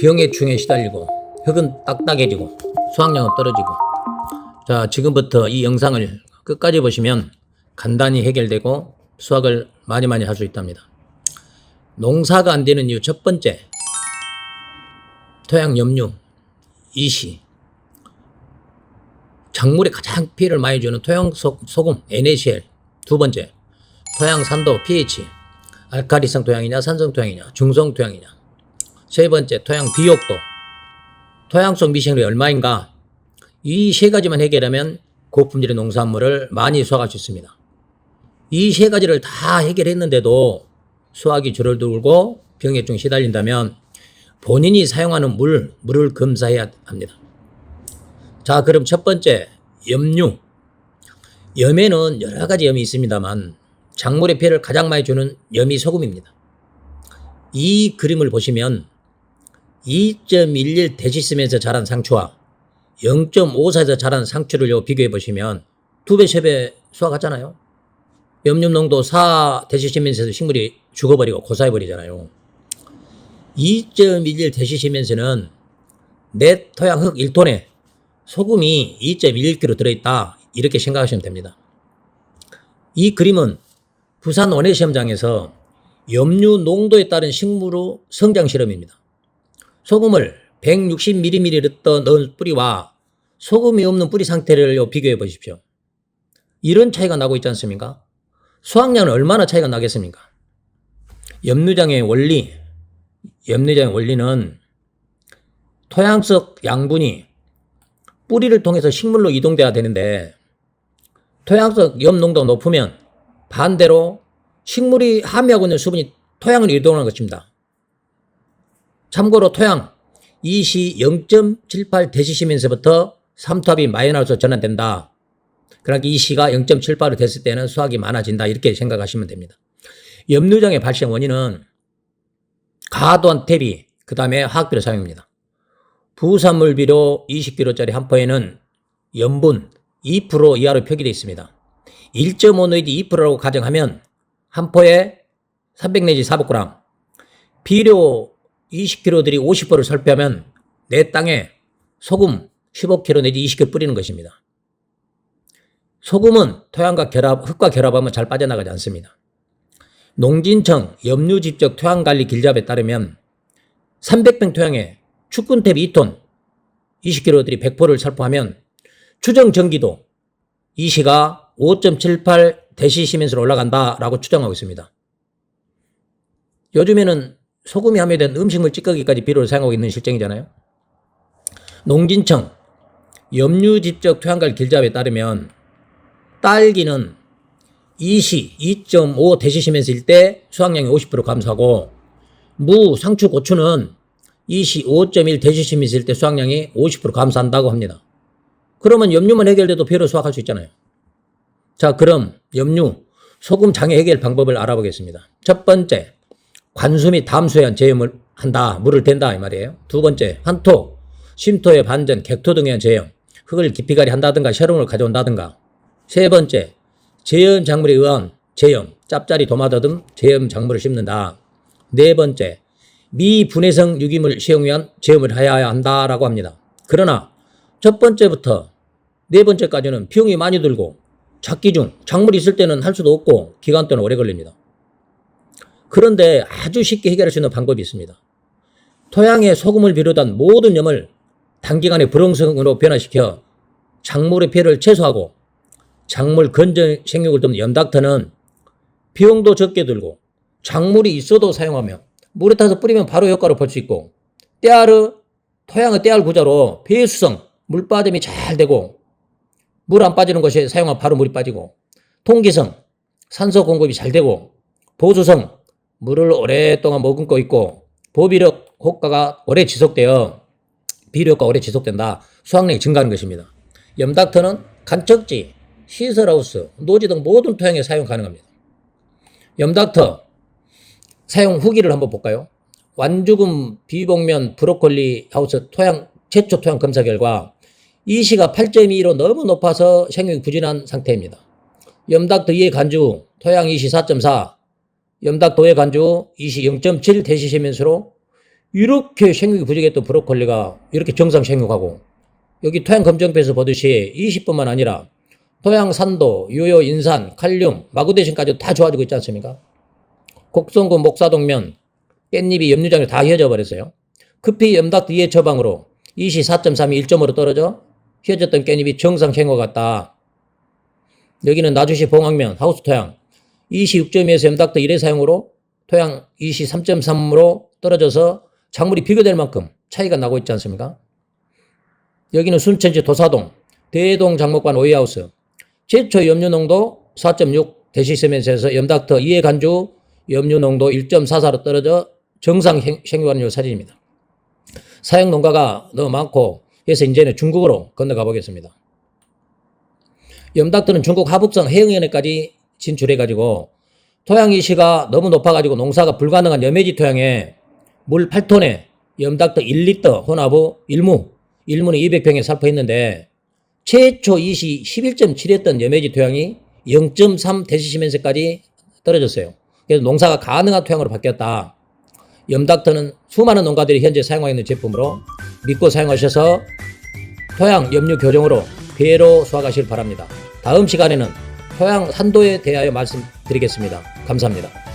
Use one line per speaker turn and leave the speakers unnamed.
병해충에 시달리고 흙은 딱딱해지고 수확량은 떨어지고. 자 지금부터 이 영상을 끝까지 보시면 간단히 해결되고 수확을 많이 많이 할 수 있답니다. 농사가 안 되는 이유 첫 번째 토양 염류 이시. 작물에 가장 피해를 많이 주는 토양 소, 소금 NaCl 두 번째 토양 산도 pH. 알카리성 토양이냐 산성 토양이냐 중성 토양이냐 세 번째 토양 비옥도 토양 속 미생물이 얼마인가 이 세 가지만 해결하면 고품질의 농산물을 많이 수확할 수 있습니다. 이 세 가지를 다 해결했는데도 수확이 줄어들고 병해충 시달린다면 본인이 사용하는 물, 물을 검사해야 합니다. 자, 그럼 첫 번째, 염류. 염에는 여러 가지 염이 있습니다만 작물의 피해를 가장 많이 주는 염이 소금입니다. 이 그림을 보시면 2.11 대시스면서 자란 상추와 0.54에서 자란 상추를 요 비교해 보시면 두 배, 세 배 수확하잖아요. 염류 농도 4 대시시면서도 식물이 죽어버리고 고사해버리잖아요. 2.11 대시시면서는 내 토양 흙 1톤에 소금이 2.11kg 들어있다. 이렇게 생각하시면 됩니다. 이 그림은 부산 원예시험장에서 염류 농도에 따른 식물의 성장 실험입니다. 소금을 160ml 넣은 뿌리와 소금이 없는 뿌리 상태를 비교해 보십시오. 이런 차이가 나고 있지 않습니까? 수확량은 얼마나 차이가 나겠습니까? 염류장의 원리, 염류장의 원리는 토양 속 양분이 뿌리를 통해서 식물로 이동돼야 되는데 토양 속 염 농도가 높으면 반대로 식물이 함유하고 있는 수분이 토양을 이동하는 것입니다. 참고로 토양 이시 0.78 대시시면서부터 삼투압이 마이너스로 전환된다. 그러니까 이 시가 0.78로 됐을 때는 수확이 많아진다. 이렇게 생각하시면 됩니다. 염류장의 발생 원인은 과도한 대비, 그 다음에 화학비료 사용입니다. 부산물 비료 20kg짜리 한 포에는 염분 2% 이하로 표기되어 있습니다. 1.5 노이드 2%라고 가정하면 한 포에 300 내지 400g, 비료 20kg들이 50%를 살펴하면 내 땅에 소금 15kg 내지 20kg 뿌리는 것입니다. 소금은 토양과 결합, 흙과 결합하면 잘 빠져나가지 않습니다. 농진청 염류집적 토양관리 길잡에 따르면 300평 토양에 축근탭 2톤 20kg들이 100%를 살포하면 추정 전기도 이 시가 5.78 대시시면서 올라간다라고 추정하고 있습니다. 요즘에는 소금이 함유된 음식물 찌꺼기까지 비료를 사용하고 있는 실정이잖아요. 농진청 염류집적 토양관 길잡에 따르면 딸기는 2시 2.5 대시시면서일 때 수확량이 50% 감소하고 무, 상추, 고추는 2시 5.1 대시시면서일 때 수확량이 50% 감소한다고 합니다. 그러면 염류만 해결돼도 비로 수확할 수 있잖아요. 자, 그럼 염류, 소금 장애 해결 방법을 알아보겠습니다. 첫 번째, 관수 및 담수에 제염을 한다. 물을 댄다. 이 말이에요. 두 번째, 한토, 심토의 반전, 객토 등에 의한 제염. 흙을 깊이가리 한다든가 셔름을 가져온다든가. 세 번째, 제염 작물에 의한 제염, 짭짜리 도마도 등 제염 작물을 심는다. 네 번째, 미분해성 유기물 시용 위한 제염을 해야 한다라고 합니다. 그러나 첫 번째부터 네 번째까지는 비용이 많이 들고 작기 중 작물이 있을 때는 할 수도 없고 기간 또는 오래 걸립니다. 그런데 아주 쉽게 해결할 수 있는 방법이 있습니다. 토양에 소금을 비롯한 모든 염을 단기간에 불응성으로 변화시켜 작물의 피해를 최소화하고 작물 건전 생육을 돕는 염닥터는 비용도 적게 들고 작물이 있어도 사용하며 물에 타서 뿌리면 바로 효과를 볼 수 있고 때알의 토양의 때알 구조로 배수성 물 빠짐이 잘 되고 물 안 빠지는 것이 사용하면 바로 물이 빠지고 통기성 산소 공급이 잘 되고 보수성 물을 오랫동안 머금고 있고 보비력 효과가 오래 지속되어 비료 효과 오래 지속된다. 수확량이 증가하는 것입니다. 염닥터는 간척지, 시설하우스, 노지 등 모든 토양에 사용 가능합니다. 염닥터 사용 후기를 한번 볼까요? 완주금 비복면 브로콜리 하우스 토양 최초 토양 검사 결과 이시가 8.2로 너무 높아서 생육이 부진한 상태입니다. 염닥터 2의 간주 토양 이시 4.4, 염닥도의 간주 이시 0.7 대시시면서로 이렇게 생육이 부족했던 브로콜리가 이렇게 정상 생육하고 여기 토양 검정표에서 보듯이 20뿐만 아니라 토양 산도, 유효, 인산, 칼륨, 마그네슘까지 다 좋아지고 있지 않습니까? 곡성군 목사동면 깻잎이 염류장에 다 휘어져 버렸어요. 급히 염닥 이해 처방으로 2시 4.3이 1점으로 떨어져 휘어졌던 깻잎이 정상 생과 같다. 여기는 나주시 봉황면 하우스 토양 2시 6.2에서 염닥터 1회 사용으로 토양 2시 3.3으로 떨어져서 작물이 비교될 만큼 차이가 나고 있지 않습니까? 여기는 순천시 도사동 대동 장목관 오이하우스 최초 염류 농도 4.6 데시세멘스에서 염닥터 2회 간주 염류 농도 1.44로 떨어져 정상 생- 생육하는 요 사진입니다. 사용 농가가 너무 많고 해서 이제는 중국으로 건너가 보겠습니다. 염닥터는 중국 하북성 해영연에까지 진출해가지고 토양 이시가 너무 높아가지고 농사가 불가능한 여매지 토양에 물 8톤에 염닥터 1리터 혼합우 1무, 1무는 200평에 살포했는데 최초 이시 11.7였던 여매지 토양이 0.3 대시시면서까지 떨어졌어요. 그래서 농사가 가능한 토양으로 바뀌었다. 염닥터는 수많은 농가들이 현재 사용하고 있는 제품으로 믿고 사용하셔서 토양 염류 교정으로 배로 수확하시길 바랍니다. 다음 시간에는 토양 산도에 대하여 말씀드리겠습니다. 감사합니다.